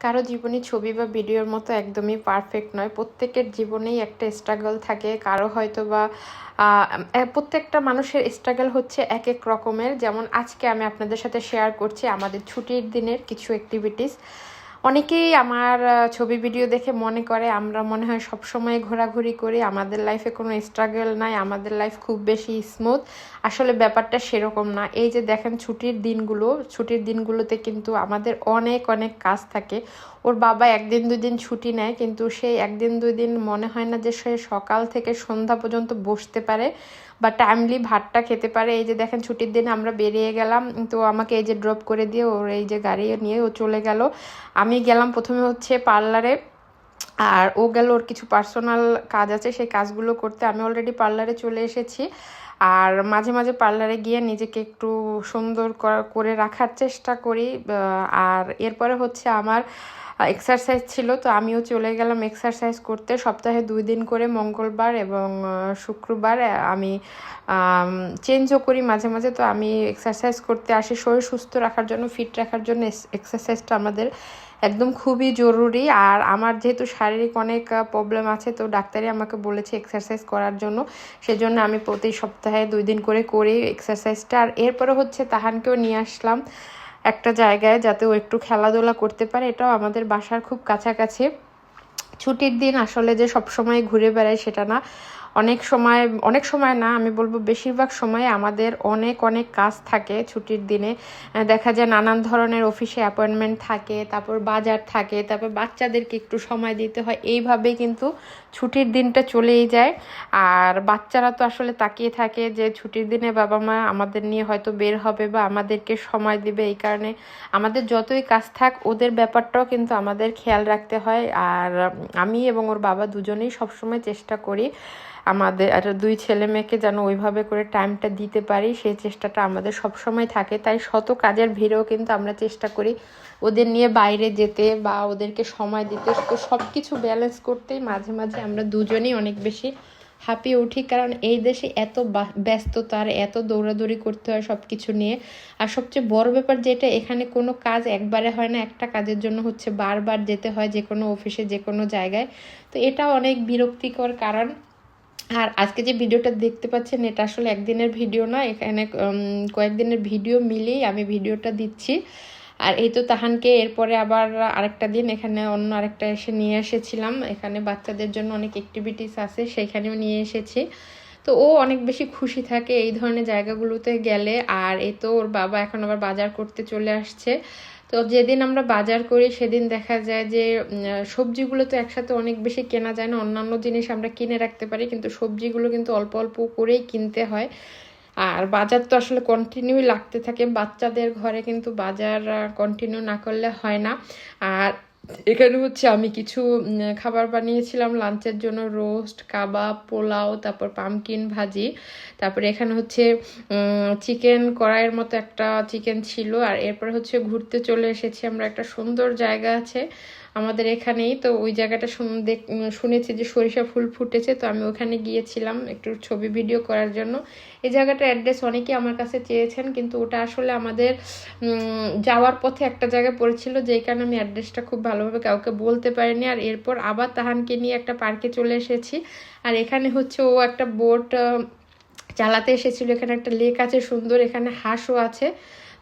কারও জীবনী, ছবি বা ভিডিওর মতো একদমই পারফেক্ট নয়। প্রত্যেকের জীবনেই একটা স্ট্রাগল থাকে। কারও হয়তো বা প্রত্যেকটা মানুষের স্ট্রাগল হচ্ছে এক এক রকমের। যেমন আজকে আমি আপনাদের সাথে শেয়ার করছি আমাদের ছুটির দিনের কিছু অ্যাক্টিভিটিস অনেকেই আমার ছবি, ভিডিও দেখে মনে করে, আমরা মনে হয় সব সময় ঘোরাঘুরি করি, আমাদের লাইফে কোনো স্ট্রাগল নাই, আমাদের লাইফ খুব বেশি স্মুথ আসলে ব্যাপারটা সেরকম না। এই যে দেখেন ছুটির দিনগুলো, ছুটির দিনগুলোতে কিন্তু আমাদের অনেক অনেক কাজ থাকে। ওর বাবা একদিন দুই দিন ছুটি নেয়, কিন্তু সেই একদিন দুই দিন মনে হয় না যে সে সকাল থেকে সন্ধ্যা পর্যন্ত বসতে পারে বা টাইমলি ভাতটা খেতে পারে। এই যে দেখেন ছুটির দিনে আমরা বেরিয়ে গেলাম, তো আমাকে এই যে ড্রপ করে দিয়ে ওর এই যে গাড়ি নিয়ে ও চলে গেল। আমি গেলাম প্রথমে হচ্ছে পার্লারে, আর ও গেল, ওর কিছু পার্সোনাল কাজ আছে, সেই কাজগুলো করতে। আমি অলরেডি পার্লারে চলে এসেছি। আর মাঝে মাঝে পার্লারে গিয়ে নিজেকে একটু সুন্দর করা- রাখার চেষ্টা করি আর এরপরে হচ্ছে আমার এক্সারসাইজ ছিল, তো আমিও চলে গেলাম এক্সারসাইজ করতে। সপ্তাহে দুই দিন করে মঙ্গলবার এবং শুক্রবার আমি চেঞ্জও করি মাঝে মাঝে। তো আমি এক্সারসাইজ করতে আসি। শরীর সুস্থ রাখার জন্য ফিট রাখার জন্য এক্সারসাইজটা আমাদের একদম খুবই জরুরি। আর আমার যেহেতু শারীরিক অনেক প্রবলেম আছে, তো ডাক্তারই আমাকে বলেছে এক্সারসাইজ করার জন্য। সেজন্য আমি প্রতি সপ্তাহে দুই দিন করে করি এক্সারসাইজটা আর এরপরে হচ্ছে তাহানকেও নিয়ে আসলাম একটা জায়গায় যাতে ও একটু খেলাধুলা করতে পারে। এটাও আমাদের বাসার খুব কাছাকাছি। ছুটির দিন আসলে যে সবসময় ঘুরে বেড়ায় সেটা না। অনেক সময় অনেক সময় না, আমি বলব বেশিরভাগ সময় আমাদের অনেক অনেক কাজ থাকে ছুটির দিনে। দেখা যায় নানান ধরনের অফিসে অ্যাপয়েন্টমেন্ট থাকে, তারপর বাজার থাকে, তারপর বাচ্চাদেরকে একটু সময় দিতে হয়। এইভাবেই কিন্তু ছুটির দিনটা চলেই যায়। আর বাচ্চারা তো আসলে তাকিয়ে থাকে যে ছুটির দিনে বাবা মা আমাদের নিয়ে হয়তো বের হবে বা আমাদেরকে সময় দিবে এই কারণে আমাদের যতই কাজ থাক, ওদের ব্যাপারটাও কিন্তু আমাদের খেয়াল রাখতে হয়। আর আমি এবং ওর বাবা দুজনেই সবসময় চেষ্টা করি আমাদের আর দুই ছেলে মেয়েকে যেন ওইভাবে করে টাইমটা দিতে পারি, সেই চেষ্টাটা আমাদের সবসময় থাকে। তাই শত কাজের ভিড়েও কিন্তু আমরা চেষ্টা করি ওদের নিয়ে বাইরে যেতে বা ওদেরকে সময় দিতে। তো সব কিছু ব্যালেন্স করতেই মাঝে মাঝে আমরা দুজনেই অনেক বেশি হাঁপিয়ে উঠি। কারণ এই দেশে এত ব্যস্ততার এত দৌড়াদৌড়ি করতে হয় সব কিছু নিয়ে। আর সবচেয়ে বড় ব্যাপার যেটা, এখানে কোনো কাজ একবারে হয় না, একটা কাজের জন্য হচ্ছে বারবার যেতে হয় যে কোনো অফিসে যে কোনো জায়গায়। তো এটা অনেক বিরক্তিকর কারণ আর আজকে যে ভিডিওটা দেখতে পাচ্ছেন, এটা আসলে একদিনের ভিডিও না, এখানে কয়েকদিনের ভিডিও মিলিয়েই আমি ভিডিওটা দিচ্ছি। আর এই তো তাহানকে এরপরে আবার আরেকটা দিন এখানে অন্য আরেকটা এসে নিয়ে এসেছিলাম। এখানে বাচ্চাদের জন্য অনেক অ্যাক্টিভিটিস আছে, সেইখানেও নিয়ে এসেছি। তো ও অনেক বেশি খুশি থাকে এই ধরনের জায়গাগুলোতে গেলে। আর এ তো ওর বাবা এখন আবার বাজার করতে চলে আসছে। তো যেদিন আমরা বাজার করি, সেদিন দেখা যায় যে সবজিগুলো তো একসাথে অনেক বেশি কেনা যায় না। অন্যান্য জিনিস আমরা কিনে রাখতে পারি, কিন্তু সবজিগুলো কিন্তু অল্প অল্প করেই কিনতে হয়। আর বাজার তো আসলে কন্টিনিউ লাগতে থাকে। বাচ্চাদের ঘরে কিন্তু বাজার কন্টিনিউ না করলে হয় না। আর এখানে হচ্ছে আমি কিছু খাবার বানিয়েছিলাম, লাঞ্চের জন্য রোস্ট, কাবাব, পোলাও, তারপর পামকিন ভাজি, তারপরে এখানে হচ্ছে চিকেন কড়াইয়ের মতো একটা চিকেন ছিল, আর এরপর হচ্ছে ঘুরতে চলে এসেছি, আমরা একটা সুন্দর জায়গা আছে আমাদের এখানেই। তো ওই জায়গাটা শুনেছি যে সরিষা ফুল ফুটেছে, তো আমি ওখানে গিয়েছিলাম একটু ছবি ভিডিও করার জন্য। এই জায়গাটার অ্যাড্রেস অনেকেই আমার কাছে চেয়েছেন, কিন্তু ওটা আসলে আমাদের যাওয়ার পথে একটা জায়গায় পড়েছিল, যেই কারণে আমি অ্যাড্রেসটা খুব ভালোভাবে কাউকে বলতে পারিনি। আর এরপর আবার তাহানকে নিয়ে একটা পার্কে চলে এসেছি। আর এখানে হচ্ছে ও একটা বোট চালাতে এসেছিল। এখানে একটা লেক আছে, সুন্দর। এখানে হাঁসও আছে।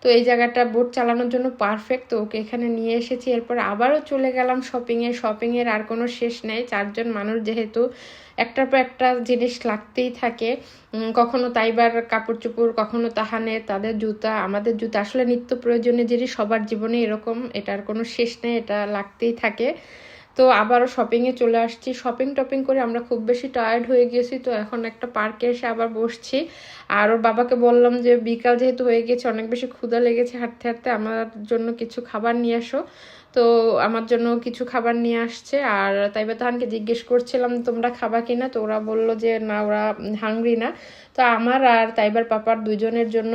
তো এই জায়গাটা বোট চালানোর জন্য পারফেক্ট তো ওকে এখানে নিয়ে এসেছি। এরপর আবারও চলে গেলাম শপিংয়ে শপিংয়ের আর কোনো শেষ নেই। চারজন মানুষ যেহেতু একটার পর একটা জিনিস লাগতেই থাকে। কখনো তাইবার কাপড় চোপড়, কখনো তাহানের তাদের জুতা, আমাদের জুতা। আসলে নিত্য প্রয়োজনীয় জিনিস সবার জীবনে এরকম। এটার কোনো শেষ নেই, এটা লাগতেই থাকে। তো আবারও শপিংয়ে চলে আসছি। শপিং টপিং করে আমরা খুব বেশি টায়ার্ড হয়ে গেছি তো এখন একটা পার্কে এসে আবার বসছি। আর ওর বাবাকে বললাম যে, বিকাল যেহেতু হয়ে গেছে, অনেক বেশি ক্ষুধা লেগেছে হাঁটতে হাঁটতে, আমার জন্য কিছু খাবার নিয়ে আসো। তো আমার জন্য কিছু খাবার নিয়ে আসছে। আর তাইবা তাহানকে জিজ্ঞেস করছিলাম, তোমরা খাবা কিনা? তো ওরা বলল যে, না, ওরা হাংরি না। তো আমার আর তাইবার পাপার দুজনের জন্য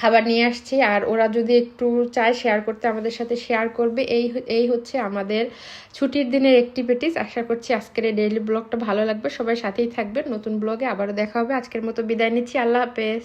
খাবার নিয়ে আসছি আর ওরা যদি একটু চায় শেয়ার করতে আমাদের সাথে শেয়ার করবে। এই এই হচ্ছে আমাদের ছুটির দিনের অ্যাক্টিভিটিস আশা করছি আজকের এই ডেইলি ব্লগটা ভালো লাগবে। সবাই সাথেই থাকবে নতুন ব্লগে আবারও দেখা হবে। আজকের মতো বিদায় নিচ্ছি। আল্লাহ হাফেজ।